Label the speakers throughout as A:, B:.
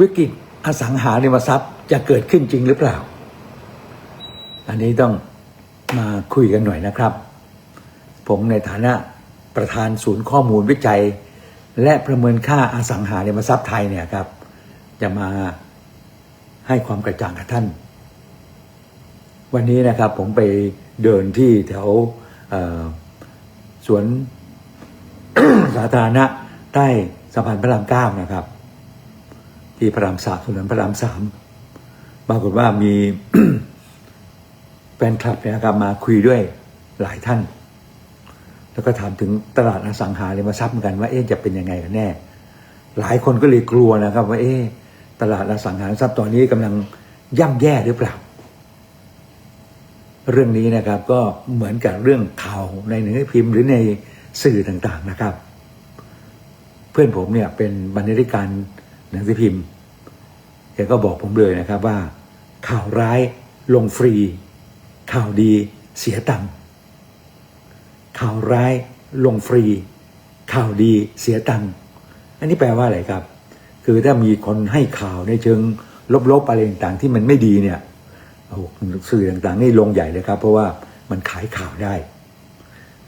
A: วิกฤตอสังหาริมทรัพย์จะเกิดขึ้นจริงหรือเปล่า อันนี้ต้องมาคุยกันหน่อยนะครับ ผมในฐานะประธานศูนย์ข้อมูลวิจัย และประเมินค่าอสังหาริมทรัพย์ไทยเนี่ยครับ จะมาให้ความกระจ่างกับท่าน วันนี้นะครับผมไปเดินที่แถวสวนสาธารณะใต้สะพานพระรามเก้านะครับ ที่พระรามสามถนนพระรามสามปรากฏว่ามีแฟนคลับเนี่ยครับมาคุยด้วยหลายท่าน แล้วก็ถามถึงตลาดอสังหาริมทรัพย์เหมือนกันว่าเอ๊ะจะเป็นยังไงกันแน่ หลายคนก็เลยกลัวนะครับ ว่าเอ๊ะตลาดอสังหาริมทรัพย์ตอนนี้กำลังย่ำแย่หรือเปล่า เรื่องนี้นะครับก็เหมือนกับเรื่องข่าวในหนังสือพิมพ์หรือในสื่อต่างๆนะครับ เพื่อนผมเนี่ยเป็นบรรณาธิการ หนังสือพิมพ์แกก็บอกผมเลยนะครับว่า ข่าวร้ายลงฟรี ข่าวดีเสียตังค์ข่าวร้ายลงฟรี ข่าวดีเสียตังค์อันนี้แปลว่าอะไรครับ คือถ้ามีคนให้ข่าวในเชิงลบๆอะไรต่างๆที่มันไม่ดีเนี่ยโอ้สื่อต่างๆนี่ลงใหญ่เลยครับ เพราะว่ามันขายข่าวได้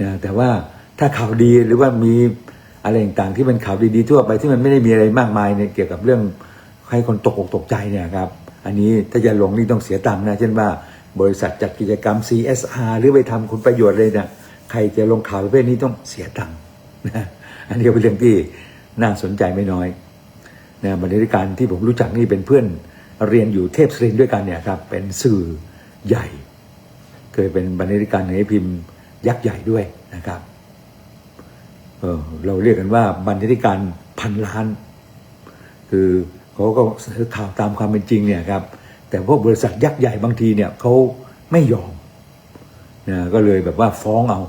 A: นะแต่ว่าถ้าข่าวดีหรือว่ามี อะไรต่างๆที่เป็นข่าวดีๆทั่วไปที่มันไม่ได้มีอะไรมากมายเนี่ยเกี่ยวกับเรื่องให้คนตกอกตกใจเนี่ยครับอันนี้ถ้าจะลงนี่ต้องเสียตังค์นะเช่นว่า บริษัทจัดกิจกรรม CSR หรือไปทำคุณประโยชน์เลยเนี่ยใครจะลงข่าวประเภทนี้ต้องเสียตังค์นะอันนี้เป็นเรื่องที่น่าสนใจไม่น้อยนะบรรณาธิการที่ผมรู้จักนี่เป็นเพื่อนเรียนอยู่เทพสรินด้วยกันเนี่ยครับเป็นสื่อใหญ่ เคยเป็นบรรณาธิการในพิมพ์ยักษ์ใหญ่ด้วยนะครับ เออเราเรียกกันว่าบรรณาธิการพันล้าน คือเขาก็สนอข่าวตามความเป็นจริงเนี่ยครับ แต่พวกบริษัทยักษ์ใหญ่บางทีเนี่ยเขาไม่ยอมนะก็เลยแบบว่าฟ้องเอา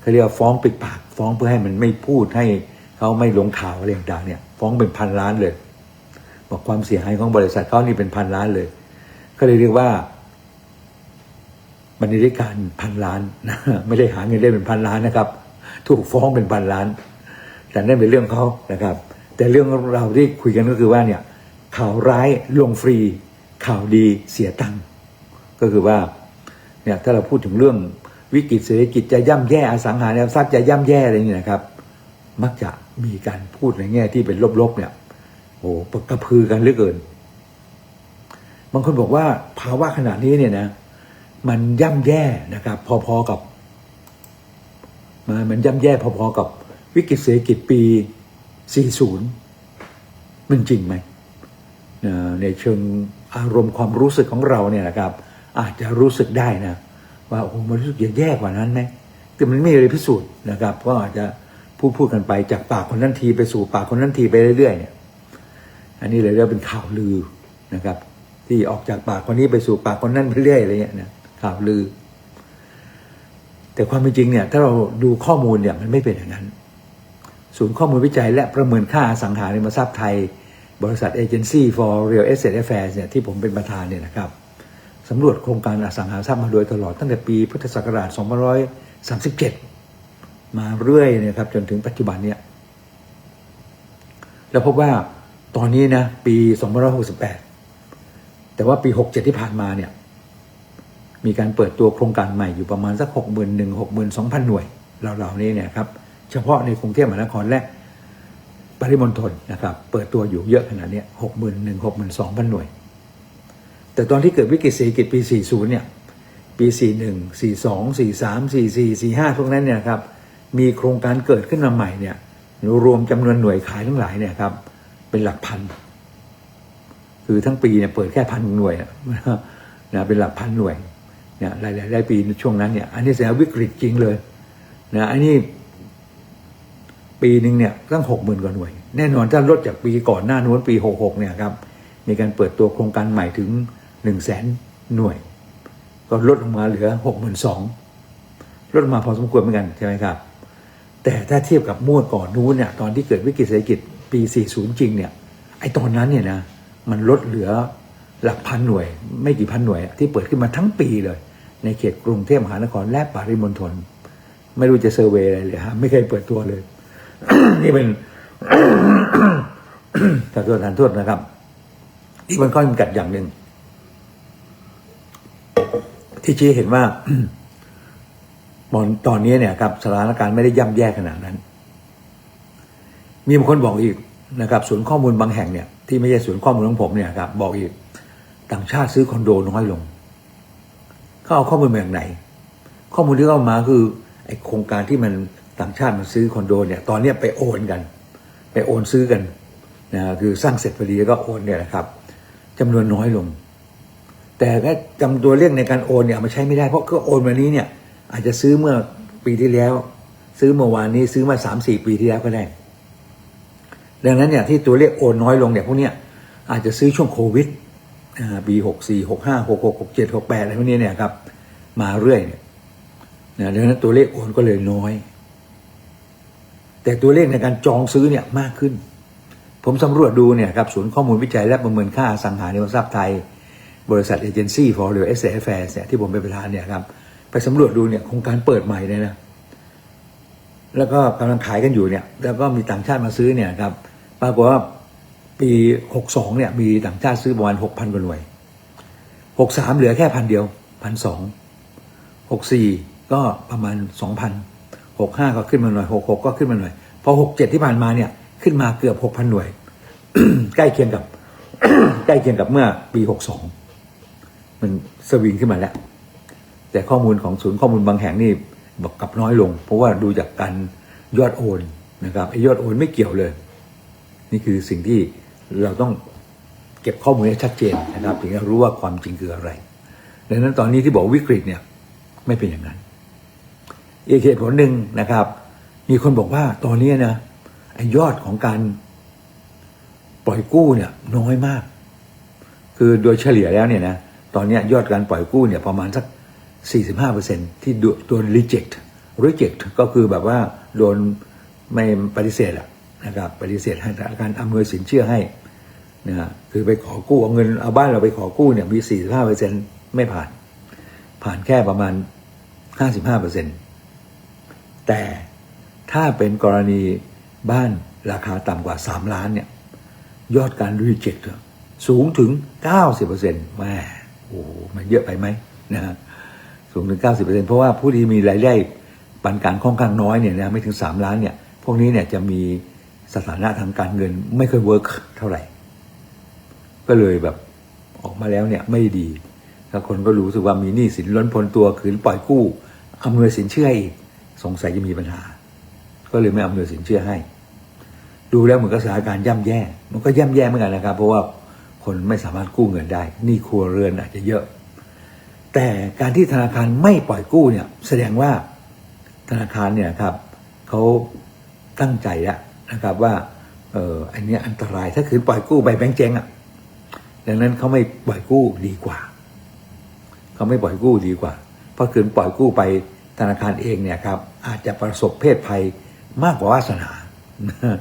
A: เขาเรียกว่าฟ้องปิดปาก ฟ้องเพื่อให้มันไม่พูดให้เขาไม่ลงข่าวอะไรต่างๆเนี่ย ฟ้องเป็นพันล้านเลยบอกความเสียหายของบริษัทเขานี่เป็นพันล้านเลย ก็เลยเรียกว่าบรรณาธิการพันล้านนะไม่ได้หาเงินได้เป็นพันล้านนะครับ ถูกฟ้องเป็นพันล้าน แต่นั่นเป็นเรื่องเขานะครับ แต่เรื่องเราที่คุยกันก็คือว่าเนี่ยข่าวร้ายลงฟรี ข่าวดีเสียตังค์ก็คือว่าเนี่ยถ้าเราพูดถึงเรื่องวิกฤตเศรษฐกิจจะย่ำแย่อสังหาริมทรัพย์จะย่ำแย่อะไรอย่นะครับ มักจะมีการพูดในแง่ที่เป็นลบๆเนี่ยโอ้โหกระพือกันเหลือเกิน บางคนบอกว่าภาวะขนาดนี้เนี่ยนะ มันย่ำแย่นะครับ พอๆกับ มันมันย่ำแย่พอๆกับวิกฤตเศรษฐกิจปี 40 มันจริงไหม ในเชิงอารมณ์ความรู้สึกของเราเนี่ยนะครับ อาจจะรู้สึกได้นะ ว่าโอ้โหมันรู้สึกแย่กว่านั้นไหมแต่มันไม่มีอะไรพิสูจน์นะครับ ก็อาจจะพูดพูดกันไปจากปากคนนั้นทีไปสู่ปากคนนั้นทีไปเรื่อยๆเนี่ยอันนี้เลยเรียกเป็นข่าวลือนะครับ ที่ออกจากปากคนนี้ไปสู่ปากคนนั้นไปเรื่อยอะไรเงี้ยนะข่าวลือ แต่ความเป็นจริงเนี่ยถ้าเราดูข้อมูลเนี่ยมันไม่เป็นอย่างนั้น ศูนย์ข้อมูลวิจัยและประเมินค่าอสังหาริมทรัพย์ไทย บริษัท Agency for Real Estate Affairs เนี่ยที่ผมเป็นประธานเนี่ยนะครับสำรวจโครงการอสังหาริมทรัพย์มาโดยตลอดตั้งแต่ปีพุทธศักราช2537 มาเรื่อยเนะครับจนถึงปัจจุบันเนี่ยแล้วพบว่าตอนนี้นะปี 2568 แต่ว่าปี 67 ที่ผ่านมาเนี่ย มีการเปิดตัวโครงการใหม่อยู่ประมาณสัก 61 62,000 หน่วยเหล่านี้เนี่ยครับเฉพาะในกรุงเทพมหานครและปริมณฑลนะครับเปิดตัวอยู่เยอะขนาดนี้ย61 62,000หน่วย แต่ตอนที่เกิดวิกฤตเศรษฐกิจปี 40 เนี่ยปี 41 42 43 44 45 พวกนั้นเนี่ยครับมีโครงการเกิดขึ้นมาใหม่เนี่ยรวมจำนวนหน่วยขายทั้งหลายเนี่ยครับเป็นหลักพัน คือทั้งปีเนี่ยเปิดแค่พันหน่วยนะเป็นหลักพันหน่วย เนี่ยรายรายปีช่วงนั้นเนี่ยอันนี้แสดงวิกฤตจริงเลยนะอันนี้ปีหนึ่งเนี่ยตั้งหกหมื่นกว่าหน่วย แน่นอนถ้าลดจากปีก่อนหน้านู้นปีหกหกเนี่ยครับมีการเปิดตัวโครงการใหม่ถึงหนึ่งแสนหน่วย ก็ลดลงมาเหลือหกหมื่นสองลดมาพอสมควรเหมือนกันใช่ไหมครับ แต่ถ้าเทียบกับมื่อก่อนนู้นเนี่ยตอนที่เกิดวิกฤตเศรษฐกิจปี 40 จริงเนี่ยไอ้ตอนนั้นเนี่ยนะมันลดเหลือหลักพันหน่วย ไม่กี่พันหน่วยที่เปิดขึ้นมาทั้งปีเลย ในเขตกรุงเทพมหานครและปริมณฑลไม่รู้จะเซอร์เวยอะไรเลยฮะไม่เคยเปิดตัวเลย นี่เป็นขอโทษทานโทษนะครับอีกมันข้อจำกัดอย่างหนึ่งที่ชี้เห็นว่าตอนตอนนี้เนี่ยครับสถานการณ์ไม่ได้ย่ำแย่ขนาดนั้น มีบางคนบอกอีกนะครับศูนย์ข้อมูลบางแห่งเนี่ยที่ไม่ใช่ศูนย์ข้อมูลของผมเนี่ยครับบอกอีกต่างชาติซื้อคอนโดน้อยลง เขาเอาข้อมูลมาจากไหน ข้อมูลที่เข้ามาคือไอโครงการที่มันต่างชาติมันซื้อคอนโดเนี่ย ตอนเนี้ยไปโอนกัน ไปโอนซื้อกันนะคือสร้างเสร็จพอดีแล้วก็โอนเนี่ยนะครับจำนวนน้อยลง แต่ก็จำตัวเลขในการโอนเนี่ยมาใช้ไม่ได้เพราะก็โอนวันนี้เนี่ย อาจจะซื้อเมื่อปีที่แล้ว ซื้อเมื่อวานนี้ซื้อมาสามสี่ปีที่แล้วก็ได้ดังนั้นเนี่ยที่ตัวเลขโอนน้อยลงเนี่ยพวกเนี้ยอาจจะซื้อช่วงโควิด ปีหกสี่หกห้าหกหกหกเจ็ดหกแปดอะไรพวกนี้เนี่ยครับ มาเรื่อยเนี่ยนะดังนั้นตัวเลขโอนก็เลยน้อย แต่ตัวเลขในการจองซื้อเนี่ยมากขึ้น ผมสำรวจดูเนี่ยครับศูนย์ข้อมูลวิจัยและประเมินค่าสังหาริมทรัพย์ไทย บริษัทเอเจนซี่ for real estate affairs เนี่ยที่ผมเป็นประธานเนี่ยครับไปสำรวจดูเนี่ยโครงการเปิดใหม่เลยนะแล้วก็กำลังขายกันอยู่เนี่ย แล้วก็มีต่างชาติมาซื้อเนี่ยครับปรากฏว่า ปี 62 เนี่ย มีต่างชาติซื้อประมาณ 6,000 กว่าหน่วย 63 เหลือแค่พันเดียวพันสอง64 ก็ประมาณ 2,000 65 ก็ขึ้นมาหน่อย 66 ก็ขึ้นมาหน่อย พอ 67 ที่ผ่านมาเนี่ย ขึ้นมาเกือบ 6,000 หน่วย ใกล้เคียงกับ ใกล้เคียงกับเมื่อปี 62 มันสวิงขึ้นมาแล้ว แต่ข้อมูลของศูนย์ข้อมูลบางแห่งนี่บอกกลับน้อยลง เพราะว่าดูจากการยอดโอนนะครับไอ้ยอดโอนไม่เกี่ยวเลย นี่คือสิ่งที่ เราต้องเก็บข้อมูลให้ชัดเจนนะครับถึงจะรู้ว่าความจริงคืออะไรดังนั้นตอนนี้ที่บอกวิกฤตเนี่ยไม่เป็นอย่างนั้น อีกเหตุผลหนึ่งนะครับ มีคนบอกว่าตอนนี้นะยอดของการปล่อยกู้เนี่ยน้อยมาก คือโดยเฉลี่ยแล้วเนี่ยนะตอนนี้ยอดการปล่อยกู้เนี่ยประมาณสัก 45%ที่โดน reject reject ก็คือแบบว่าโดนไม่ปฏิเสธอะนะครับปฏิเสธให้ธนาคารอำนวยสินเชื่อให้ นะฮะคือไปขอกู้เอาเงินเอาบ้านเราไปขอกู้เนี่ยมี45%ไม่ผ่าน ผ่านแค่ประมาณ55%แต่ถ้าเป็นกรณีบ้านราคาต่ำกว่า3ล้านเนี่ยยอดการรีเจ็คสูงถึง90%แม่โอ้โหมันเยอะไปไหมนะฮะสูงถึง90%เพราะว่าผู้ที่มีรายได้ปานกางค่อนข้างน้อยเนี่ยนะไม่ถึง3ล้านเนี่ยพวกนี้เนี่ยจะมีสถานะทางการเงินไม่เคยเวิร์กเท่าไหร่ ก็เลยแบบออกมาแล้วเนี่ยไม่ดี แล้วคนก็รู้สึกว่ามีหนี้สินล้นพ้นตัวขืนปล่อยกู้อำนวยสินเชื่ออีกสงสัยจะมีปัญหา ก็เลยไม่อำนวยสินเชื่อให้ ดูแล้วเหมือนกับสถานการณ์ย่ำแย่ มันก็ย่ำแย่เหมือนกันนะครับ เพราะว่าคนไม่สามารถกู้เงินได้หนี้ครัวเรือนอาจจะเยอะ แต่การที่ธนาคารไม่ปล่อยกู้เนี่ย แสดงว่าธนาคารเนี่ยครับเขาตั้งใจแล้วนะครับว่าเอออันนี้อันตรายถ้าคืนปล่อยกู้ไปแบงก์เจ๊งอะ ดังนั้นเขาไม่ปล่อยกู้ดีกว่า เขาไม่ปล่อยกู้ดีกว่า เพราะคืนปล่อยกู้ไปธนาคารเองเนี่ยครับ อาจจะประสบเพศภัยมากกว่าวาสนา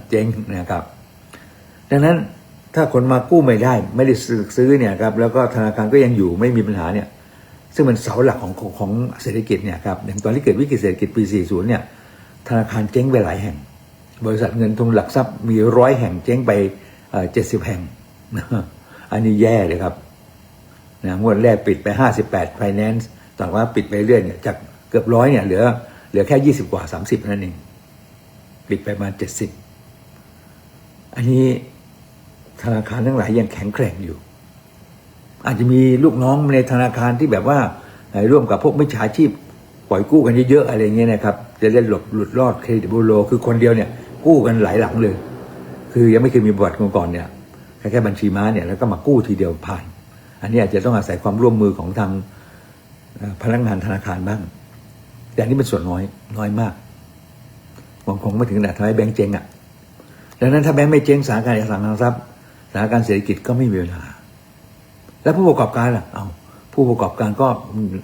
A: เจ๊งนะครับ ดังนั้นถ้าคนมากู้ไม่ได้ ไม่ได้ซื้อเนี่ยครับ แล้วก็ธนาคารก็ยังอยู่ไม่มีปัญหาเนี่ย ซึ่งมันเสาหลักของของของเศรษฐกิจเนี่ยครับอย่างตอนที่เกิดวิกฤตเศรษฐกิจปี 40 เนี่ย ธนาคารเจ๊งไปหลายแห่ง บริษัทเงินทุนหลักทรัพย์มีร้อยแห่งเจ๊งไปเจ็ดสิบแห่ง อันนี้แย่เลยครับนะงวดแรกปิดไป 58 finance ต่อว่าปิดไปเรื่อยเนี่ยจากเกือบร้อยเนี่ยเหลือเหลือแค่ 20 กว่า 30 นั่นเองปิดไปประมาณ70 อันนี้ธนาคารทั้งหลายยังแข็งแกร่งอยู่ อาจจะมีลูกน้องในธนาคารที่แบบว่าร่วมกับพวกมิจฉาชีพปล่อยกู้กันเยอะๆอะไรเงี้ยนะครับ จะได้หลบหลุดรอดเครดิตบูโรคือคนเดียวเนี่ยกู้กันหลายหลังเลย คือยังไม่เคยมีประวัติมาก่อนเนี่ย แค่แค่บัญชีม้าเนี่ยแล้วก็มากู้ทีเดียวผ่าน อันนี้อาจจะต้องอาศัยความร่วมมือของทางพนักงานธนาคารบ้าง แต่นนี้เป็นส่วนน้อยน้อยมากบางคงไม่ถึงขนาดทำให้แบงก์เจ๊งอะดังนั้นถ้าแบงก์ไม่เจ๊งสถานการณ์อสังหาริมทรัพย์สถานการณ์เศรษฐกิจก็ไม่มีปัญหาแล้วผู้ประกอบการล่ะ เอาผู้ประกอบการก็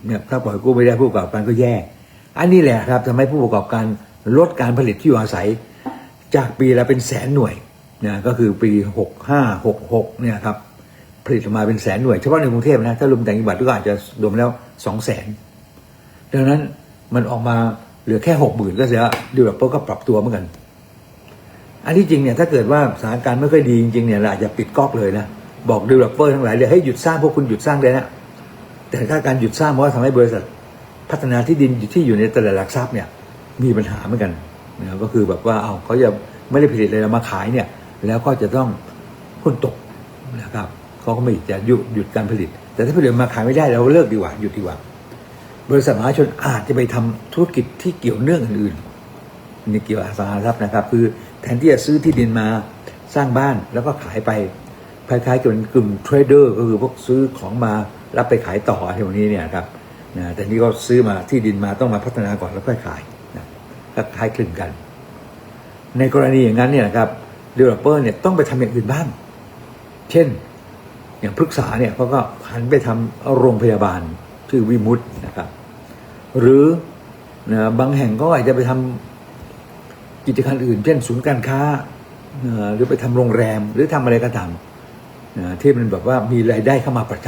A: เนี่ยถ้าปล่อยกู้ไม่ได้ผู้ประกอบการก็แย่ อันนี้แหละครับทำให้ผู้ประกอบการลดการผลิตที่อยู่อาศัย จากปีละเป็นแสนหน่วย นะก็คือปีหกห้าหกหกเนี่ยครับผลิตออกมาเป็นแสนหน่วยเฉพาะในกรุงเทพนะถ้ารวมแต่งจังหวัดก็อาจจะรวมแล้วสองแสนดังนั้นมันออกมาเหลือแค่หกหมื่นก็เสียดีแบบก็ปรับตัวเหมือนกัน อันที่จริงเนี่ยถ้าเกิดว่าสถานการณ์ไม่ค่อยดีจริงๆเนี่ยอาจจะปิดก๊อกเลยนะบอกดีเวลอปเปอร์ทั้งหลายเลยให้หยุดสร้างพวกคุณหยุดสร้างเลยนะแต่ถ้าการหยุดสร้างมันก็ทำให้บริษัท พัฒนาที่ดินที่อยู่ในตลาดหลักทรัพย์เนี่ยมีปัญหาเหมือนกันนะก็คือแบบว่าเอาเขาจะไม่ได้ผลิตอะไรมาขายเนี่ย แล้วก็จะต้องหุ้นตกนะครับเขาก็ไม่จะหยุดหยุดการผลิต แต่ถ้าผลิตมาขายไม่ได้เราเลิกดีกว่าหยุดดีกว่า บริษัทมหาชนอาจจะไปทำธุรกิจที่เกี่ยวเนื่องอื่นๆนี่เกี่ยวกับอสังหาริมทรัพนะครับ คือแทนที่จะซื้อที่ดินมาสร้างบ้านแล้วก็ขายไปคล้ายๆกับกลุ่มเทรดเดอร์ก็คือพวกซื้อของมารับไปขายต่ออะไรพวกนี้เนี่ยครับนะแต่นี่ก็ซื้อมาที่ดินมาต้องมาพัฒนาก่อนแล้วค่อยขายนะก็คล้ายคลึงกัน ในกรณีอย่างนั้นเนี่ยนะครับ เดเวลอปเปอร์เนี่ยต้องไปทำอย่างอื่นบ้าง เช่น อย่างพฤกษาเนี่ยเขาก็หันไปทำโรงพยาบาลชื่อวิมุตนะครับ หรือนะบางแห่งก็อาจจะไปทำกิจการอื่น เช่นศูนย์การค้านะหรือไปทำโรงแรมหรือทำอะไรก็ตามนะที่มันแบบว่ามีรายได้เข้ามาประจ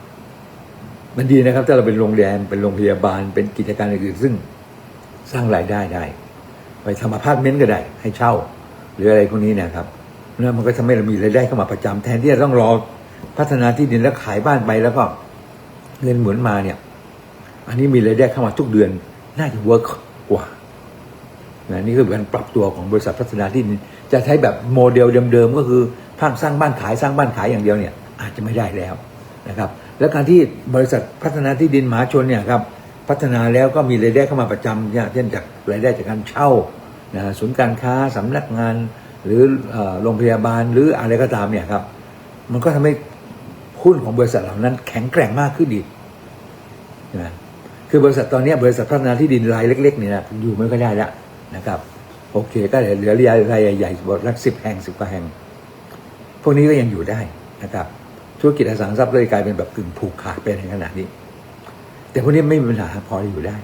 A: ำมันดีนะครับ ถ้าเราเป็นโรงแรมเป็นโรงพยาบาลเป็นกิจการอื่นซึ่งสร้างรายได้ได้ ไปทำอพาร์ตเมนต์ก็ได้ ให้เช่า หรืออะไรพวกนี้เนะครับแล้วมันก็ทำให้เรามีรายได้เข้ามาประจำแทนที่จะต้องรอพัฒนาที่ดินแล้วขายบ้านไปแล้วก็เงินหมุนมาเนี่ย อันนี้มีรายได้เข้ามาทุกเดือนน่าจะเวิร์กกว่านะนี่คือการปรับตัวของบริษัทพัฒนาที่ดินจะใช้แบบโมเดลเดิมๆก็คือภาคสร้างบ้านขายสร้างบ้านขายอย่างเดียวเนี่ย อาจจะไม่ได้แล้วนะครับ แล้วการที่บริษัทพัฒนาที่ดินมหาชนเนี่ยครับพัฒนาแล้วก็มีรายได้เข้ามาประจำเนี่ยเช่นจากรายได้จากการเช่า นะศูนย์การค้าสำนักงานหรือโรงพยาบาลหรืออะไรก็ตามเนี่ยครับมันก็ทำให้หุ้นของบริษัทเหล่านั้น แข็งแกร่งมากขึ้นอีกนะคือบริษัทตอนนี้บริษัทพัฒนาที่ดินรายเล็กๆเนี่ยนะอยู่ไม่ค่อยได้แล้วนะครับโอเค ก็เหลือรายรายใหญ่ๆบทละสิบแห่งสิบกว่าแห่ง พวกนี้ก็ยังอยู่ได้นะครับ ธุรกิจอสังหาริมทรัพย์เลยกลายเป็นแบบกึ่งผูกขาดไปในขณะนี้ แต่พวกนี้ไม่มีปัญหาพอที่อยู่ได้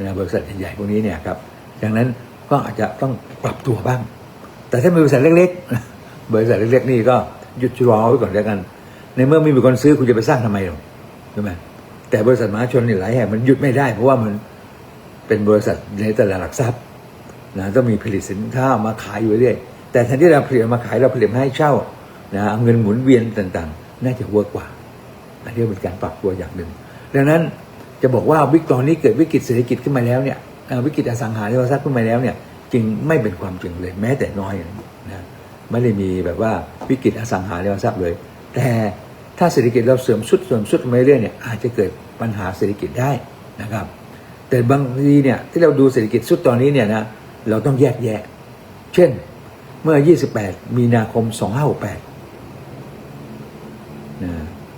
A: นะบริษัทใหญ่ๆพวกนี้เนี่ยครับดังนั้น ก็อาจจะต้องปรับตัวบ้าง แต่ถ้าเป็นบริษัทเล็ก ๆ บริษัทเล็ก ๆ นี่ก็หยุดชะลอไว้ก่อนแล้วกัน ในเมื่อไม่มีคนซื้อคุณจะไปสร้างทำไมหรอใช่ไหมแต่บริษัทมหาชนนี่หลายแห่งมันหยุดไม่ได้ เพราะว่ามันเป็นบริษัทในตลาดหลักทรัพย์นะต้องมีผลิตสินค้ามาขายอยู่เรื่อยแต่แทนที่เราผลิตมาขายเราผลิตให้เช่านะเอาเงินหมุนเวียนต่างๆ น่าจะเวิร์กกว่า อันนี้เป็นการปรับตัวอย่างหนึ่งดังนั้นจะบอกว่าวิกตอนนี้เกิดวิกฤตเศรษฐกิจขึ้นมาแล้วเนี่ย วิกฤตอสังหาริมทรัพย์ขึ้นมาแล้วเนี่ยจริงไม่เป็นความจริงเลยแม้แต่น้อยนะไม่ได้มีแบบว่าวิกฤตอสังหาริมทรัพย์เลย แต่ถ้าเศรษฐกิจเราเสื่อมสุดเสื่อมสุดมาเรื่อยเนี่ยอาจจะเกิดปัญหาเศรษฐกิจได้นะครับ แต่บางทีเนี่ยที่เราดูเศรษฐกิจสุดตอนนี้เนี่ยนะเราต้องแยกแยะ เช่นเมื่อ 28 มีนาคม 2568นะ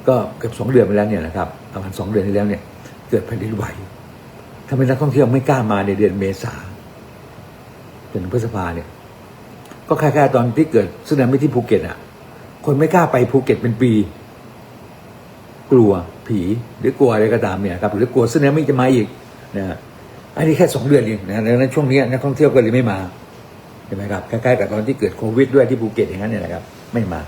A: ก็เกือบสองเดือนไปแล้วเนี่ยนะครับประมาณสองเดือนที่แล้วเนี่ยเกิดแผ่นดินไหว ทำไมนักท่องเที่ยวไม่กล้ามาในเดือนเมษาจนพฤษภาเนี่ย ก็คล้ายๆตอนที่เกิดสึนามิที่ภูเก็ตอะ คนไม่กล้าไปภูเก็ตเป็นปี กลัวผีหรือกลัวอะไรก็ตามเนี่ยครับหรือกลัวสึนามิจะมาอีกนะอันนี้แค่สองเดือนเองนะดังนั้นช่วงนี้นักท่องเที่ยวก็เลยไม่มาใช่ไหมครับคล้ายๆกับตอนที่เกิดโควิดด้วยที่ภูเก็ตอย่างนั้นเนี่ยนะครับ ไม่มา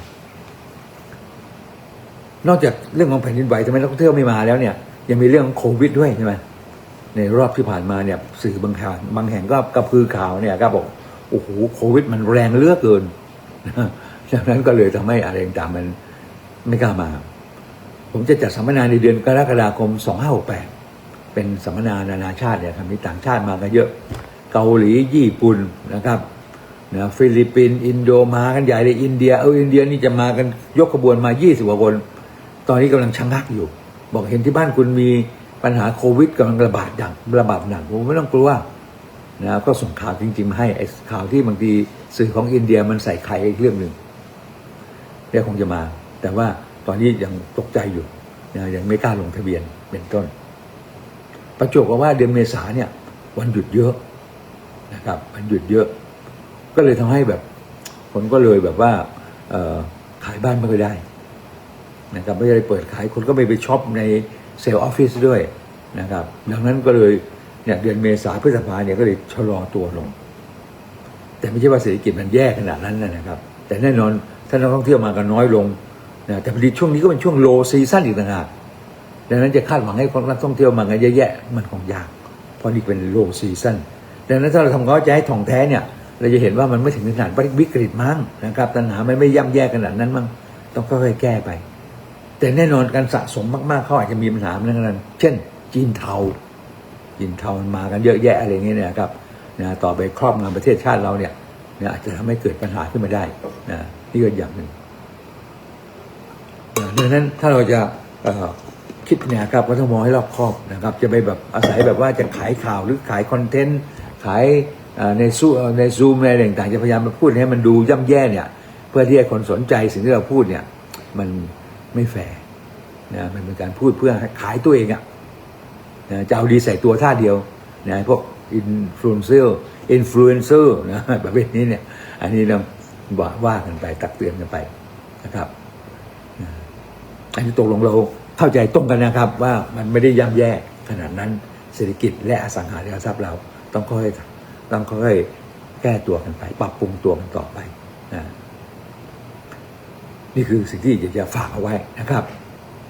A: นอกจากเรื่องของแผ่นดินไหวทำไมนักท่องเที่ยวไม่มาแล้วเนี่ย ยังมีเรื่องของโควิดด้วยใช่ไหม ในรอบที่ผ่านมาเนี่ยสื่อบางแห่งบางแห่งก็กระพือข่าวเนี่ยก็บอกโอ้โหโควิดมันแรงเลือกเกินดังนั้นก็เลยทำให้อะไรต่างมันไม่กล้ามา ผมจะจัดสัมมนาในเดือนกรกฎาคม 2568 เป็นสัมมนานานาชาติเนี่ยครับมีต่างชาติมากันเยอะ เกาหลีญี่ปุ่นนะครับนะฟิลิปปินส์อินโดมากันใหญ่เลยอินเดียเอออินเดียนี่จะมากันยกขบวนมา 20กว่าคน ตอนนี้กำลังชะงักอยู่ บอกเห็นที่บ้านคุณมี ปัญหาโควิดกำลังระบาดดังระบาดหนักผมไม่ต้องกลัวนะก็ส่งข่าวจริง ๆ ให้ข่าวที่บางทีสื่อของอินเดียมันใส่ไข่อีกเรื่องหนึ่งเดี๋ยวคงจะมา แต่ว่าตอนนี้ยังตกใจอยู่นะยังไม่กล้าลงทะเบียนเป็นต้น ประจวบกับว่าเดือนเมษาเนี่ย วันหยุดเยอะนะครับ วันหยุดเยอะ ก็เลยทำให้แบบคนก็เลยแบบว่าขายบ้านไม่ค่อยได้นะครับไม่ได้เปิดขายคนก็ไม่ไปช็อปใน เซลล์ออฟฟิศด้วยนะครับดังนั้นก็เลยเนี่ยเดือนเมษาพฤษภาเนี่ยก็เลยชะลอตัวลง แต่ไม่ใช่ว่าเศรษฐกิจมันแย่ขนาดนั้นนะครับ แต่แน่นอนถ้านักท่องเที่ยวมากันน้อยลงนะแต่พอดีช่วงนี้ก็เป็นช่วงโลซีซั่นอีกต่างหากดังนั้นจะคาดหวังให้คนนักท่องเที่ยวมากันเยอะแยะมันคงยากเพราะนี่เป็นโลซีซั่นดังนั้นถ้าเราทำเขาจะให้ทองแท้เนี่ย เราจะเห็นว่ามันไม่ถึงขนาดวิกฤตมั้งนะครับปัญหามันไม่ย่ำแย่ขนาดนั้นมั้งต้องค่อยๆแก้ไป แต่แน่นอนการสะสมมากๆ เขาอาจจะมีปัญหาเหมือนกันเช่น จีนเทา จีนเทามันมากันเยอะแยะอะไรเงี้ยนะครับนะต่อไปครอบงำประเทศชาติเราเนี่ยนะอาจจะทำให้เกิดปัญหาขึ้นมาได้นะนี่ก็อย่างหนึ่งนะดังนั้นถ้าเราจะคิดเนี่ยครับก็ต้องมองให้รอบคอบนะครับ จะไปแบบอาศัยแบบว่าจะขายข่าวหรือขายคอนเทนต์ขายในซูในซูมในอะไรต่างๆจะพยายามมาพูดให้มันดูย่ำแย่เนี่ย เพื่อที่ให้คนสนใจสิ่งที่เราพูดเนี่ย มัน ไม่แฟร์นะมันเป็นการพูดเพื่อขายตัวเองอะนะจะเอาดีใส่ตัวท่าเดียวนะพวกอินฟลูเอนเซอร์อินฟลูเอนเซอร์นะประเภทนี้เนี่ย อันนี้เราว่าว่ากันไปตักเตือนกันไปนะครับอันนี้ตกลงเราเข้าใจตรงกันนะครับ ว่ามันไม่ได้ย่ำแย่ขนาดนั้นเศรษฐกิจและอสังหาริมทรัพย์เราต้องค่อยต้องค่อยแก้ตัวกันไป ปรับปรุงตัวกันต่อไปนะ นี่คือสิ่งที่อยากจะฝากเอาไว้นะครับ